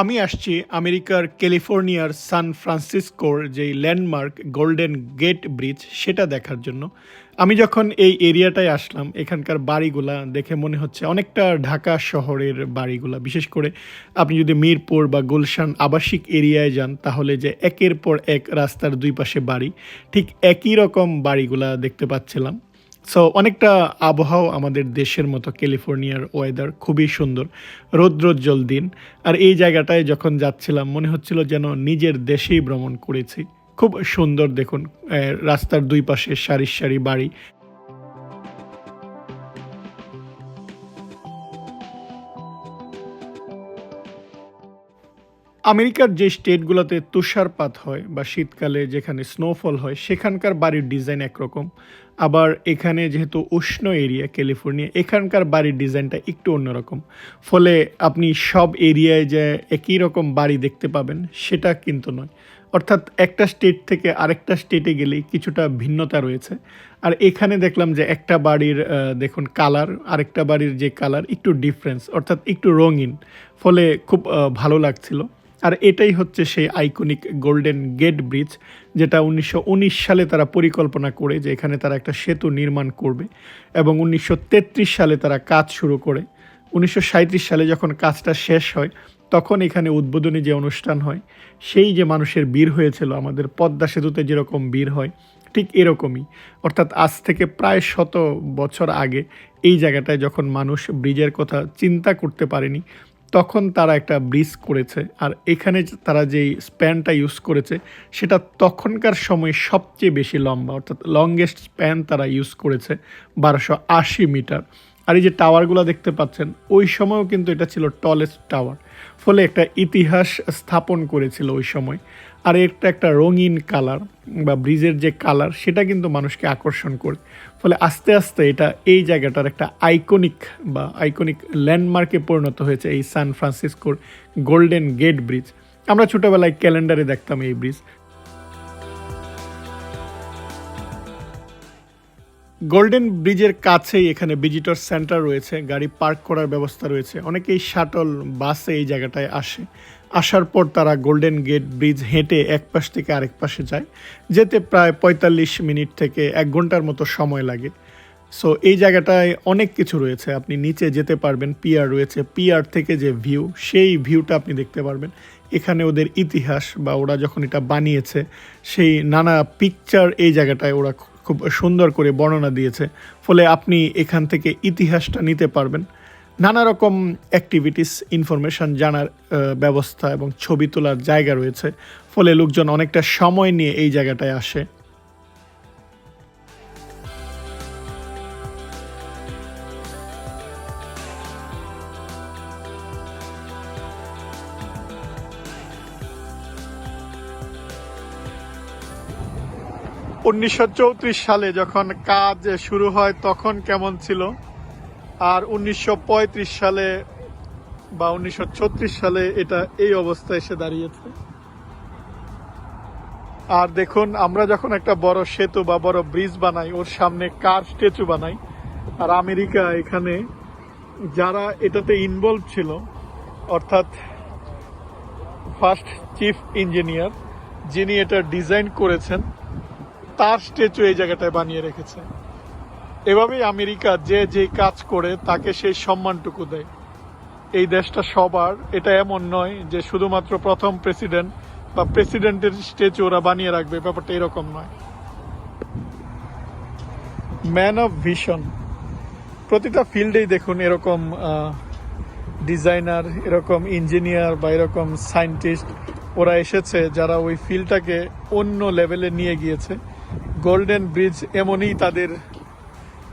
আমি আসছি আমেরিকার ক্যালিফোর্নিয়ার সান ফ্রান্সিসকোর যেই ল্যান্ডমার্ক গোল্ডেন গেট ব্রিজ, সেটা দেখার জন্য। আমি যখন এই এরিয়াটায় আসলাম, এখানকার বাড়িগুলা দেখে মনে হচ্ছে অনেকটা ঢাকা শহরের বাড়িগুলা। বিশেষ করে আপনি যদি মিরপুর বা গুলশান আবাসিক এরিয়ায় যান, তাহলে যে একের পর এক রাস্তার দুই পাশে বাড়ি, ঠিক একই রকম বাড়িগুলা দেখতে পাচ্ছিলাম। সো অনেকটা আবহাওয়া আমাদের দেশের মতো ক্যালিফোর্নিয়ার ওয়েদার খুবই সুন্দর, রৌদ্রোজ্জ্বল দিন। আর এই জায়গাটায় যখন যাচ্ছিলাম, মনে হচ্ছিল যেন নিজের দেশেই ভ্রমণ করেছি। খুব সুন্দর দেখুন রাস্তার দুই পাশে সারি সারি বাড়ি। আমেরিকার যে স্টেটগুলোতে তুষারপাত হয় বা শীতকালে যেখানে স্নোফল হয়, সেখানকার বাড়ির ডিজাইন একরকম। আবার এখানে যেহেতু উষ্ণ এরিয়া ক্যালিফোর্নিয়া এখানকার বাড়ির ডিজাইনটা একটু অন্যরকম। ফলে আপনি সব এরিয়ায় যে একই রকম বাড়ি দেখতে পাবেন, সেটা কিন্তু নয়। অর্থাৎ একটা স্টেট থেকে আরেকটা স্টেটে গেলেই কিছুটা ভিন্নতা রয়েছে। আর এখানে দেখলাম যে একটা বাড়ির দেখুন কালার আরেকটা বাড়ির যে কালার একটু ডিফারেন্স অর্থাৎ একটু রঙিন। ফলে খুব ভালো লাগছিল। আর এটাই হচ্ছে সেই আইকনিক গোল্ডেন গেট ব্রিজ যেটা উনিশশো উনিশ সালে তারা পরিকল্পনা করে যে এখানে তারা একটা সেতু নির্মাণ করবে এবং উনিশশো তেত্রিশ সালে তারা কাজ শুরু করে। উনিশশো সাঁইত্রিশ সালে যখন কাজটা শেষ হয়, তখন এখানে উদ্বোধনী যে অনুষ্ঠান হয়, সেই যে মানুষের বীর হয়েছিল, আমাদের পদ্মা সেতুতে যেরকম বীর হয়, ঠিক এরকমই। অর্থাৎ আজ থেকে প্রায় শত বছর আগে এই জায়গাটায় যখন মানুষ ব্রিজের কথা চিন্তা করতে পারেনি তখন তারা একটা ব্রিজ করেছে আর এখানে তারা যেই স্প্যানটা ইউজ করেছে, সেটা তখনকার সময় সবচেয়ে বেশি লম্বা, অর্থাৎ লংগেস্ট স্প্যান তারা ইউজ করেছে বারোশো আশি মিটার। আর এই যে টাওয়ারগুলো দেখতে পাচ্ছেন, ওই সময়ও কিন্তু এটা ছিল টলেস্ট টাওয়ার ফলে একটা ইতিহাস স্থাপন করেছিল ওই সময়। আর একটা একটা রঙিন কালার বা ব্রিজের যে কালার সেটা কিন্তু মানুষকে আকর্ষণ করে। ফলে আস্তে আস্তে এটা এই জায়গাটার একটা আইকনিক বা আইকনিক ল্যান্ডমার্কে পরিণত হয়েছে এই সান ফ্রান্সিসকোর গোল্ডেন গেট ব্রিজ আমরা ছোটোবেলায় ক্যালেন্ডারে দেখতাম এই ব্রিজ গোল্ডেন ব্রিজের কাছেই এখানে ভিজিটর সেন্টার রয়েছে, গাড়ি পার্ক করার ব্যবস্থা রয়েছে। অনেকেই শাটল বাসে এই জায়গাটায় আসে। আসার পর তারা গোল্ডেন গেট ব্রিজ হেঁটে এক পাশ থেকে আরেক পাশে যায়, যেতে প্রায় পঁয়তাল্লিশ মিনিট থেকে এক ঘণ্টার মতো সময় লাগে। সো এই জায়গাটায় অনেক কিছু রয়েছে, আপনি নিচে যেতে পারবেন পিয়ার রয়েছে পিয়ার থেকে যে ভিউ সেই ভিউটা আপনি দেখতে পারবেন। এখানে ওদের ইতিহাস বা ওরা যখন এটা বানিয়েছে, সেই নানা পিকচার এই জায়গাটায় ওরা খুব সুন্দর করে বর্ণনা দিয়েছে। ফলে আপনি এখান থেকে ইতিহাসটা নিতে পারবেন। নানা রকম অ্যাক্টিভিটিস ইনফরমেশন জানার ব্যবস্থা এবং ছবি তোলার জায়গা রয়েছে। ফলে লোকজন অনেকটা সময় নিয়ে এই জায়গাটায় আসে। উনিশশো চৌত্রিশ সালে যখন কাজ শুরু হয়, তখন কেমন ছিল? আর উনিশশো পঁয়ত্রিশ সালে বা উনিশশো ছত্রিশ সালে এটা এই অবস্থায় এসে দাঁড়িয়েছে। আর দেখুন, আমরা যখন একটা বড় সেতু বা বড় ব্রিজ বানাই, ওর সামনে কার স্ট্যাচু বানাই, আর আমেরিকা এখানে যারা এটাতে ইনভলভ ছিল, অর্থাৎ ফার্স্ট চিফ ইঞ্জিনিয়ার যিনি এটা ডিজাইন করেছেন, তার স্ট্যাচু এই জায়গাটায় বানিয়ে রেখেছে। এভাবেই আমেরিকা যে যে কাজ করে, তাকে সেই সম্মানটুকু দেয়। এই দেশটা সবার, এটা এমন নয় যে শুধুমাত্র প্রথম প্রেসিডেন্ট বা প্রেসিডেন্টের স্ট্যাচু ওরা বানিয়ে রাখবে, ব্যাপারটা এরকম নয়। Man of vision. প্রতিটা ফিল্ডেই দেখুন এরকম ডিজাইনার, এরকম ইঞ্জিনিয়ার বা এরকম সায়েন্টিস্ট। ওরা এসেছে যারা ওই ফিল্ডটাকে অন্য লেভেলে নিয়ে গিয়েছে। গোল্ডেন ব্রিজ এমনই তাদের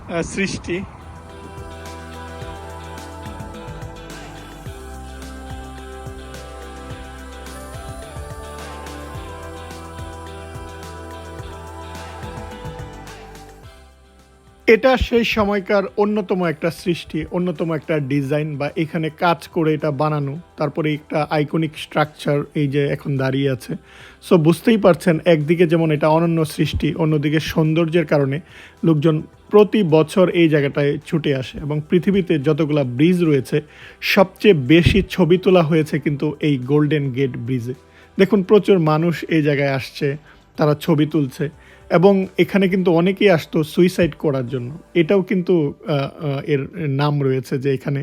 assistir এটা সেই সময়কার অন্যতম একটা সৃষ্টি, অন্যতম একটা ডিজাইন বা এখানে কাজ করে এটা বানানো, তারপরে একটা আইকনিক স্ট্রাকচার এই যে এখন দাঁড়িয়ে আছে। সো বুঝতেই পারছেন, একদিকে যেমন এটা অনন্য সৃষ্টি, অন্যদিকে সৌন্দর্যের কারণে লোকজন প্রতি বছর এই জায়গাটায় ছুটে আসে এবং পৃথিবীতে যতগুলা ব্রিজ রয়েছে, সবচেয়ে বেশি ছবি তোলা হয়েছে কিন্তু এই গোল্ডেন গেট ব্রিজে দেখুন, প্রচুর মানুষ এই জায়গায় আসছে, তারা ছবি তুলছে। এবং এখানে কিন্তু অনেকেই আসতো সুইসাইড করার জন্য। এটাও কিন্তু এর নাম রয়েছে যে এখানে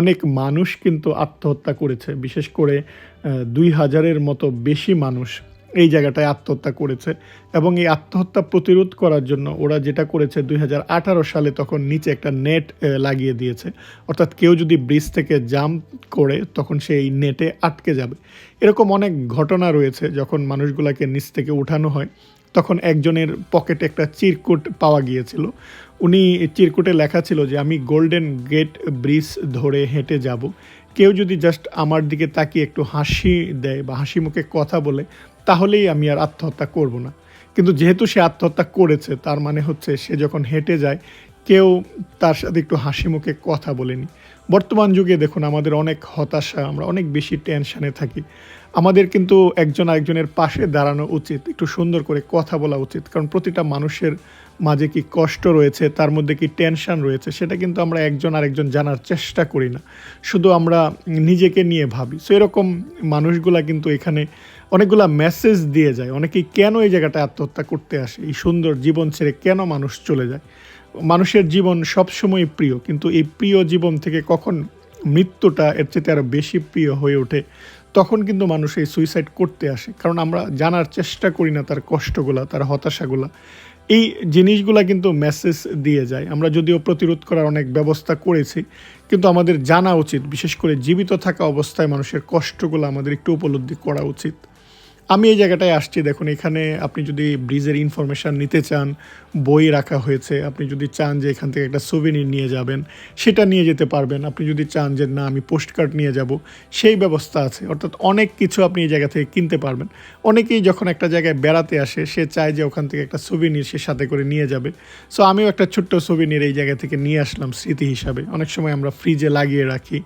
অনেক মানুষ কিন্তু আত্মহত্যা করেছে। বিশেষ করে দুই হাজারের মতো বেশি মানুষ এই জায়গাটায় আত্মহত্যা করেছে এবং এই আত্মহত্যা প্রতিরোধ করার জন্য ওরা যেটা করেছে, দুই হাজার আঠারো সালে তখন নিচে একটা নেট লাগিয়ে দিয়েছে। অর্থাৎ কেউ যদি ব্রিজ থেকে জাম্প করে, তখন সেই নেটে আটকে যাবে। এরকম অনেক ঘটনা রয়েছে যখন মানুষগুলোকে নিচ থেকে উঠানো হয়। তখন একজনের পকেটে একটা চিরকুট পাওয়া গিয়েছিল। উনি চিরকুটে লেখা ছিল যে, আমি গোল্ডেন গেট ব্রিজ ধরে হেঁটে যাব। কেউ যদি জাস্ট আমার দিকে তাকিয়ে একটু হাসি দেয় বা হাসি মুখে কথা বলে, তাহলেই আমি আর আত্মহত্যা করব না। কিন্তু যেহেতু সে আত্মহত্যা করেছে, তার মানে হচ্ছে সে যখন হেঁটে যায়, কেউ তার সাথে একটু হাসি মুখে কথা বলেনি। বর্তমান যুগে দেখুন আমাদের অনেক হতাশা, আমরা অনেক বেশি টেনশানে থাকি। আমাদের কিন্তু একজন আরেকজনের পাশে দাঁড়ানো উচিত, একটু সুন্দর করে কথা বলা উচিত। কারণ প্রতিটা মানুষের মাঝে কি কষ্ট রয়েছে, তার মধ্যে কি টেনশান রয়েছে, সেটা কিন্তু আমরা একজন আরেকজন জানার চেষ্টা করি না। শুধু আমরা নিজেকে নিয়ে ভাবি। সো এরকম মানুষগুলা কিন্তু এখানে অনেকগুলা মেসেজ দিয়ে যায়। অনেকেই কেন এই জায়গাটা আত্মহত্যা করতে আসে? এই সুন্দর জীবন ছেড়ে কেন মানুষ চলে যায়? মানুষের জীবন সবসময় প্রিয়, কিন্তু এই প্রিয় জীবন থেকে কখন মৃত্যুটা এর চেয়ে আরও বেশি প্রিয় হয়ে ওঠে, তখন কিন্তু মানুষ এই সুইসাইড করতে আসে। কারণ আমরা জানার চেষ্টা করি না তার কষ্টগুলা, তার হতাশাগুলা। এই জিনিসগুলা কিন্তু মেসেজ দিয়ে যায়। আমরা যদিও প্রতিরোধ করার অনেক ব্যবস্থা করেছি, কিন্তু আমাদের জানা উচিত, বিশেষ করে জীবিত থাকা অবস্থায় মানুষের কষ্টগুলো আমাদের একটু উপলব্ধি করা উচিত। আমি এই জায়গাটায় আসছি, দেখুন, এখানে আপনি যদি ব্রিজের ইনফরমেশান নিতে চান, বই রাখা হয়েছে, আপনি যদি চান যে এখান থেকে একটা সুবিনির নিয়ে যাবেন, সেটা নিয়ে যেতে পারবেন। আপনি যদি চান যে না, আমি পোস্ট কার্ড নিয়ে যাব, সেই ব্যবস্থা আছে। অর্থাৎ অনেক কিছু আপনি এই জায়গা থেকে কিনতে পারবেন। অনেকেই যখন একটা জায়গায় বেড়াতে আসে, সে চায় যে ওখান থেকে একটা সুবিনির সে সাথে করে নিয়ে যাবে। সো আমিও একটা ছোট্ট সুবিনির এই জায়গা থেকে নিয়ে আসলাম স্মৃতি হিসাবে। অনেক সময় আমরা ফ্রিজে লাগিয়ে রাখি।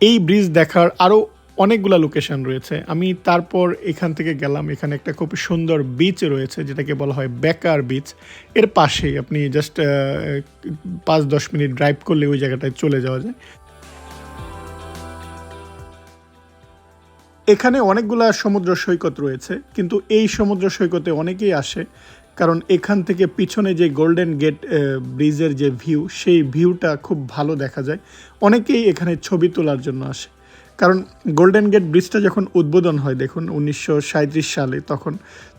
এই ব্রিজ দেখার আরও অনেকগুলো লোকেশন রয়েছে। আমি তারপর এখান থেকে গেলাম, এখানে একটা খুব সুন্দর বিচ রয়েছে, যেটাকে বলা হয় বেকার বিচ এর পাশেই আপনি জাস্ট পাঁচ দশ মিনিট ড্রাইভ করলে ওই জায়গাটায় চলে যাওয়া যায়। এখানে অনেকগুলা সমুদ্র সৈকত রয়েছে, কিন্তু এই সমুদ্র সৈকতে অনেকেই আসে, কারণ এখান থেকে পিছনে যে গোল্ডেন গেট ব্রিজের যে ভিউ সেই ভিউটা খুব ভালো দেখা যায়। অনেকেই এখানে ছবি তোলার জন্য আসে। কারণ গোল্ডেন গেট ব্রিজটা যখন উদ্বোধন হয়, দেখুন, উনিশশো সাঁইত্রিশ সালে, তখন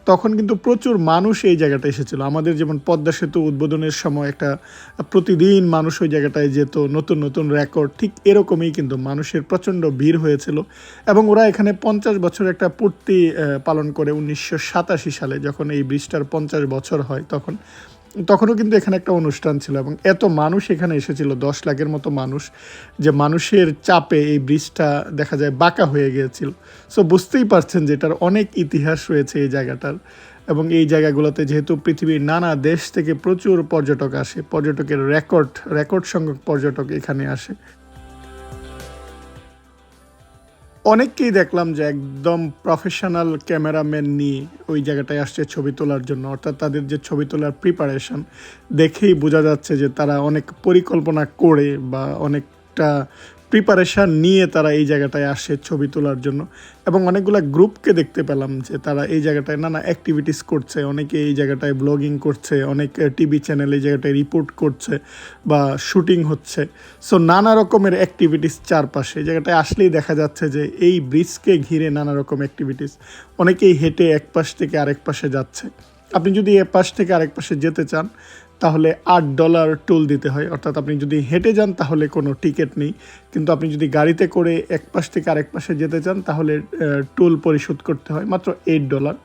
তখন কিন্তু প্রচুর মানুষ এই জায়গাটা এসেছিল। আমাদের যেমন পদ্মা সেতু উদ্বোধনের সময় একটা, প্রতিদিন মানুষ ওই জায়গাটায় যেত, নতুন নতুন রেকর্ড ঠিক এরকমই কিন্তু মানুষের প্রচণ্ড ভিড় হয়েছিল। এবং ওরা এখানে পঞ্চাশ বছর একটা পূর্তি পালন করে উনিশশো সাতাশি সালে, যখন এই ব্রিজটার পঞ্চাশ বছর হয়, তখন তখনও কিন্তু এখানে একটা অনুষ্ঠান ছিল এবং এত মানুষ এখানে এসেছিল, দশ লাখের মতো মানুষ, যে মানুষের চাপে এই ব্রিজটা দেখা যায় বাঁকা হয়ে গিয়েছিল। সো বুঝতেই পারছেন যে এটার অনেক ইতিহাস রয়েছে এই জায়গাটার এবং এই জায়গাগুলোতে যেহেতু পৃথিবীর নানা দেশ থেকে প্রচুর পর্যটক আসে, পর্যটকের রেকর্ড রেকর্ড সংখ্যক পর্যটক এখানে আসে। অনেককেই দেখলাম যে একদম প্রফেশনাল ক্যামেরাম্যান নিয়ে ওই জায়গাটায় আসছে ছবি তোলার জন্য। অর্থাৎ তাদের যে ছবি তোলার প্রিপারেশন দেখেই বোঝা যাচ্ছে যে তারা অনেক পরিকল্পনা করে বা অনেকটা প্রিপারেশান নিয়ে তারা এই জায়গাটায় আসে ছবি তোলার জন্য। এবং অনেকগুলো গ্রুপকে দেখতে পেলাম যে তারা এই জায়গাটায় নানা অ্যাক্টিভিটিস করছে। অনেকে এই জায়গাটায় ব্লগিং করছে, অনেক টিভি চ্যানেল এই জায়গাটায় রিপোর্ট করছে বা শুটিং হচ্ছে। সো নানা রকমের অ্যাক্টিভিটিস চারপাশে। এই জায়গাটায় আসলেই দেখা যাচ্ছে যে এই ব্রিজকে ঘিরে নানা রকম অ্যাক্টিভিটিস অনেকেই হেঁটে এক পাশ থেকে আরেক পাশে যাচ্ছে। আপনি যদি এ পাশ থেকে আরেক পাশে যেতে চান তাহলে আট ডলার টোল দিতে হয়। অর্থাৎ আপনি যদি হেঁটে যান তাহলে কোনো টিকিট নেই। কিন্তু আপনি যদি গাড়িতে করে এক পাশ থেকে আরেক পাশে যেতে চান তাহলে টোল পরিশোধ করতে হয় মাত্র এইট ডলার।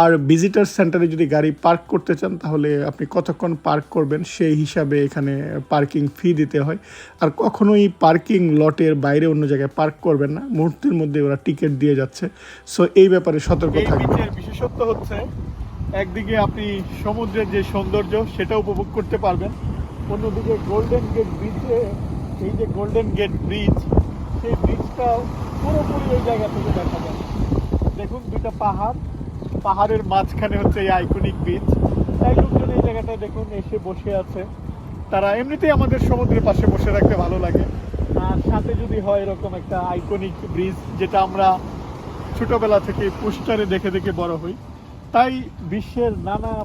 আর ভিজিটার সেন্টারে যদি গাড়ি পার্ক করতে চান তাহলে আপনি কতক্ষণ পার্ক করবেন সেই হিসাবে এখানে পার্কিং ফি দিতে হয়। আর কখনোই পার্কিং লটের বাইরে অন্য জায়গায় পার্ক করবেন না। মুহূর্তের মধ্যে ওরা টিকিট দিয়ে যাচ্ছে। সো এই ব্যাপারে সতর্ক থাকবে বিশেষত্ব হচ্ছে একদিকে আপনি সমুদ্রের যে সৌন্দর্য, সেটা উপভোগ করতে পারবেন। অন্যদিকে গোল্ডেন গেট ব্রিজে এই যে গোল্ডেন গেট ব্রিজ সেই ব্রিজটা পুরোপুরি ওই জায়গা থেকে দেখা যায়। দেখুন, দুইটা পাহাড়। পাহাড়ের মাঝখানে হচ্ছে এই আইকনিক ব্রিজ এক লোকজন এই জায়গাটা দেখুন, এসে বসে আছে। তারা এমনিতেই আমাদের সমুদ্রের পাশে বসে রাখতে ভালো লাগে। আর সাথে যদি হয় এরকম একটা আইকনিক ব্রিজ যেটা আমরা ছোটবেলা থেকে পোস্টারে দেখে দেখে বড় হই। তাই বিশ্বের নানা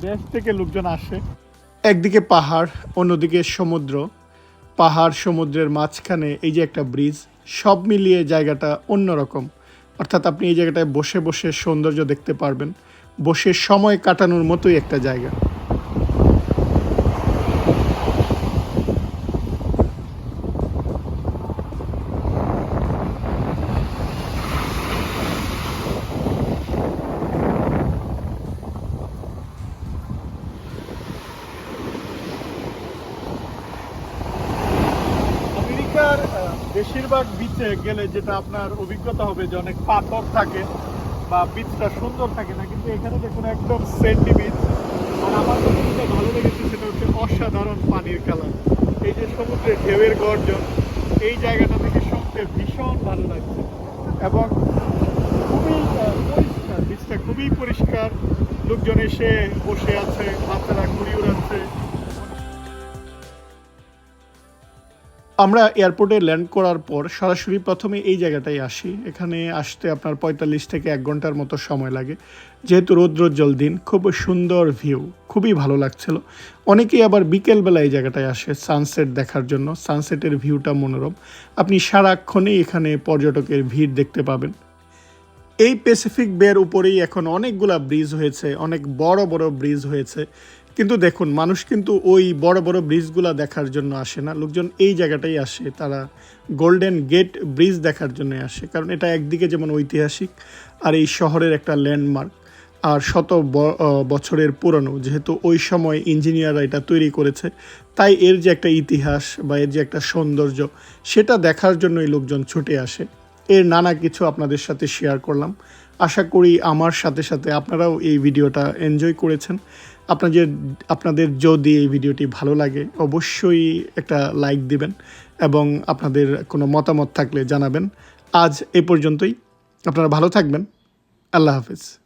দেশ থেকে লোকজন আসে। একদিকে পাহাড়, অন্যদিকে সমুদ্র। পাহাড় সমুদ্রের মাঝখানে এই যে একটা ব্রিজ, সব মিলিয়ে জায়গাটা অন্যরকম। অর্থাৎ আপনি এই জায়গাটায় বসে বসে সৌন্দর্য দেখতে পারবেন। বসে সময় কাটানোর মতোই একটা জায়গা। বিচে গেলে যেটা আপনার অভিজ্ঞতা হবে যে অনেক পাথর থাকে বা বিচটা সুন্দর থাকে না, কিন্তু এখানে দেখুন একদম সেন্ডি বিচ আর আমার যেটা ভালো লেগেছে, সেটা হচ্ছে অসাধারণ পানির কালার। এই যে সমুদ্রের ঢেউয়ের গর্জন, এই জায়গাটা থেকে শুনতে ভীষণ ভালো লাগছে। এবং খুবই পরিষ্কার বিচটা খুবই পরিষ্কার। লোকজন এসে বসে আছে, বাচ্চারা ঘুরি উড়াচ্ছে। আমরা এয়ারপোর্টে ল্যান্ড করার পর সরাসরি প্রথমে এই জায়গাটায় আসি। এখানে আসতে আপনার পঁয়তাল্লিশ থেকে এক ঘণ্টার মতো সময় লাগে। যেহেতু রৌদ্রোজ্জ্বল দিন, খুব সুন্দর ভিউ, খুবই ভালো লাগছিল। অনেকেই আবার বিকেলবেলা এই জায়গাটায় আসে সানসেট দেখার জন্য। সানসেটের ভিউটা মনোরম। আপনি সারাক্ষণেই এখানে পর্যটকের ভিড় দেখতে পাবেন। এই প্যাসিফিক বের উপরেই এখন অনেকগুলা ব্রিজ হয়েছে, অনেক বড় বড় ব্রিজ হয়েছে। কিন্তু দেখুন, মানুষ কিন্তু ওই বড় বড় ব্রিজগুলো দেখার জন্য আসে না। লোকজন এই জায়গাটাই আসে, তারা গোল্ডেন গেট ব্রিজ দেখার জন্য আসে। কারণ এটা একদিকে যেমন ঐতিহাসিক আর এই শহরের একটা ল্যান্ডমার্ক আর শত বছরের পুরনো, যেহেতু ওই সময় ইঞ্জিনিয়াররা এটা তৈরি করেছে, তাই এর যে একটা ইতিহাস বা এর যে একটা সৌন্দর্য, সেটা দেখার জন্যই লোকজন ছুটে আসে। এর নানা কিছু আপনাদের সাথে শেয়ার করলাম। আশা করি আমার সাথে সাথে আপনারাও এই ভিডিওটা এনজয় করেছেন। আপনাদের আপনাদের যদি এই ভিডিওটি ভালো লাগে, অবশ্যই একটা লাইক দিবেন এবং আপনাদের কোনো মতামত থাকলে জানাবেন। আজ এ পর্যন্তই। আপনারা ভালো থাকবেন। আল্লাহ হাফিজ।